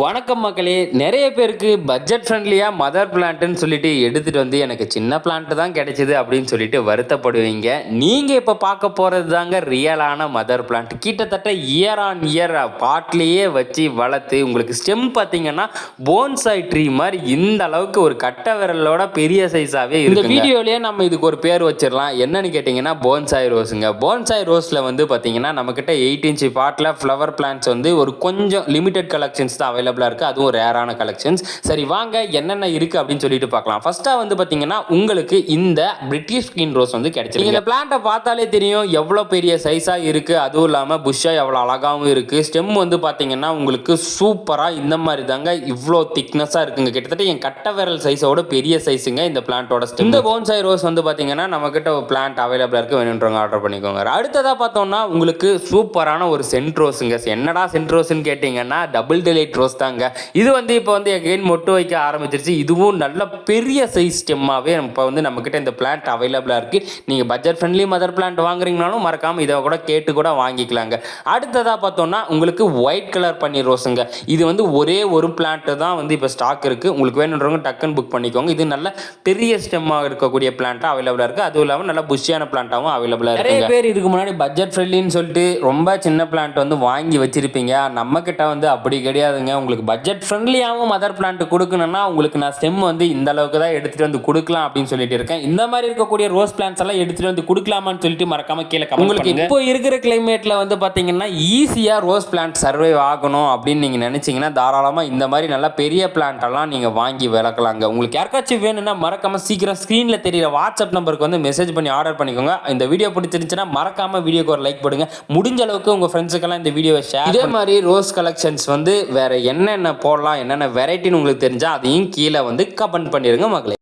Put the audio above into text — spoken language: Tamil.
வணக்கம் மக்களே. நிறைய பேருக்கு பட்ஜெட் ஃப்ரெண்ட்லியாக மதர் பிளான்ட்டுன்னு சொல்லிட்டு எடுத்துகிட்டு வந்து எனக்கு சின்ன பிளான்ட் தான் கிடைச்சிது அப்படின்னு சொல்லிட்டு வருத்தப்படுவீங்க. நீங்கள் இப்போ பார்க்க போகிறது தாங்க ரியலான மதர் பிளான்ட் கிட்டத்தட்ட இயர் ஆன் இயர் பாட்லேயே வச்சு வளர்த்து உங்களுக்கு ஸ்டெம் பார்த்தீங்கன்னா போன்சாய் ட்ரீ மாதிரி இந்த அளவுக்கு ஒரு கட்டை விரலோட பெரிய சைஸாகவே இந்த வீடியோலேயே நம்ம இதுக்கு ஒரு பேர் வச்சிடலாம். என்னன்னு கேட்டிங்கன்னா போன்சாய் ரோஸுங்க போன்சாய் ரோஸில் வந்து பார்த்தீங்கன்னா நம்மக்கிட்ட எயிட் இன்ச் பாட்டில் ஃப்ளவர் பிளான்ட்ஸ் வந்து ஒரு கொஞ்சம் லிமிடெட் கலெக்ஷன்ஸ் தான் அவைலபிளாக இருக்குது அதுவும் ரேரான கலெக்ஷன்ஸ் சரி வாங்க என்னென்ன இருக்குது அப்படின்னு சொல்லிட்டு பார்க்கலாம். ஃபர்ஸ்ட்டாக வந்து பார்த்தீங்கன்னா உங்களுக்கு இந்த பிரிட்டிஷ் ஸ்கின் ரோஸ் வந்து கிடைச்சிருக்கு. இந்த பிளான்ட்டை பார்த்தாலே தெரியும் எவ்வளோ பெரிய சைஸாக இருக்குது அதுவும் இல்லாமல் புஷ்ஷாக எவ்வளோ அழகாகவும் இருக்குது ஸ்டெம் வந்து பார்த்தீங்கன்னா உங்களுக்கு சூப்பராக இந்த மாதிரி தாங்க இவ்வளோ திக்னஸாக இருக்குங்க. கிட்டத்தட்ட என் கட்டை விரல் சைஸோட பெரிய சைஸுங்க இந்த பிளான்ட்டோட ஸ்டெம் இந்த போன்சாய் ரோஸ் வந்து பார்த்தீங்கன்னா நம்மக்கிட்ட ஒரு பிளான்ட் அவைலபிளாக இருக்குது வேணுன்றவங்க ஆர்டர் பண்ணிக்கோங்க. அடுத்ததாக பார்த்தோம்னா உங்களுக்கு சூப்பரான ஒரு சென்ட் ரோஸுங்க என்னடா சென்ட் ரோஸ்ன்னு கேட்டிங்கன்னா டபுள் டிலைட் ரோஸ் தாங்க இது வந்து இப்போ வந்து எகைன் மொட்டு வைக்க ஆரம்பிச்சிருச்சு. இதுவும் நல்ல பெரிய சைஸ் ஸ்டெம்மாகவே இப்போ வந்து நம்மக்கிட்ட இந்த பிளான்ட் அவைலபிளாக இருக்குது நீங்கள் பட்ஜெட் ஃப்ரெண்ட்லி மதர் பிளான்ட் வாங்குறீங்கனாலும் மறக்காமல் இதை கூட கேட்டு கூட வாங்கிக்கலாங்க. அடுத்ததாக பார்த்தோம்னா உங்களுக்கு ஒயிட் கலர் பண்ணி ரோஸுங்க. இது வந்து ஒரே ஒரு பிளான்ட் தான் வந்து இப்போ ஸ்டாக் இருக்குது உங்களுக்கு வேணுன்றவங்க டக்குன்னு புக் பண்ணிக்கோங்க. இது நல்ல பெரிய ஸ்டெம்மாக இருக்கக்கூடிய பிளான்ட்டாக அவைலபிளாக இருக்குது அதுவும் இல்லாமல் நல்ல புஷியான பிளான்ட்டாகவும் அவைலபிளாக இருக்குது நிறைய பேர் இதுக்கு முன்னாடி பட்ஜெட் ஃப்ரெண்ட்லின்னு சொல்லிட்டு ரொம்ப சின்ன பிளான்ட் வந்து வாங்கி வச்சிருப்பீங்க. நம்ம கிட்ட வந்து அப்படி கிடையாதுங்க. உங்களுக்கு பட்ஜெட் ஃப்ரெண்ட்லியாகவும் மதர் பிளான்ட் கொடுக்கணும்னா உங்களுக்கு நான் ஸ்டெம் வந்து இந்த அளவுக்கு தான் எடுத்துகிட்டு வந்து கொடுக்கலாம் அப்படின்னு சொல்லிட்டு இருக்கேன். இந்த மாதிரி இருக்கக்கூடிய ரோஸ் பிளான்ஸ் எல்லாம் எடுத்துகிட்டு வந்து கொடுக்கலாமான்னு சொல்லிட்டு மறக்காம கீழே உங்களுக்கு இப்போ இருக்கிற கிளைமேட்டில் வந்து பார்த்தீங்கன்னா ஈஸியாக ரோஸ் பிளான்ட் சர்வை ஆகணும் அப்படின்னு நீங்கள் நினச்சிங்கன்னா தாராளமாக இந்த மாதிரி நல்லா பெரிய பிளான்ட் எல்லாம் நீங்கள் வாங்கி வளர்க்கலாங்க. உங்களுக்கு யாருக்காச்சும் வேணும்னா மறக்காம சீக்கிரம் ஸ்க்ரீனில் தெரியிற வாட்ஸ்அப் நம்பருக்கு வந்து மெசேஜ் பண்ணி ஆர்டர் பண்ணிக்கோங்க. இந்த வீடியோ பிடிச்சிருந்துச்சுன்னா மறக்காம வீடியோக்கு ஒரு லைக் போடுங்க. முடிஞ்ச அளவுக்கு உங்கள் ஃப்ரெண்ட்ஸுக்கெல்லாம் இந்த வீடியோவை ஷேர் இதே மாதிரி ரோஸ் கலெக்ஷன்ஸ் வந்து வேற என்னென்ன போடலாம் என்னென்ன வெரைட்டின்னு உங்களுக்கு தெரிஞ்சால் அதையும் கீழே வந்து கமெண்ட் பண்ணிடுங்க மக்களே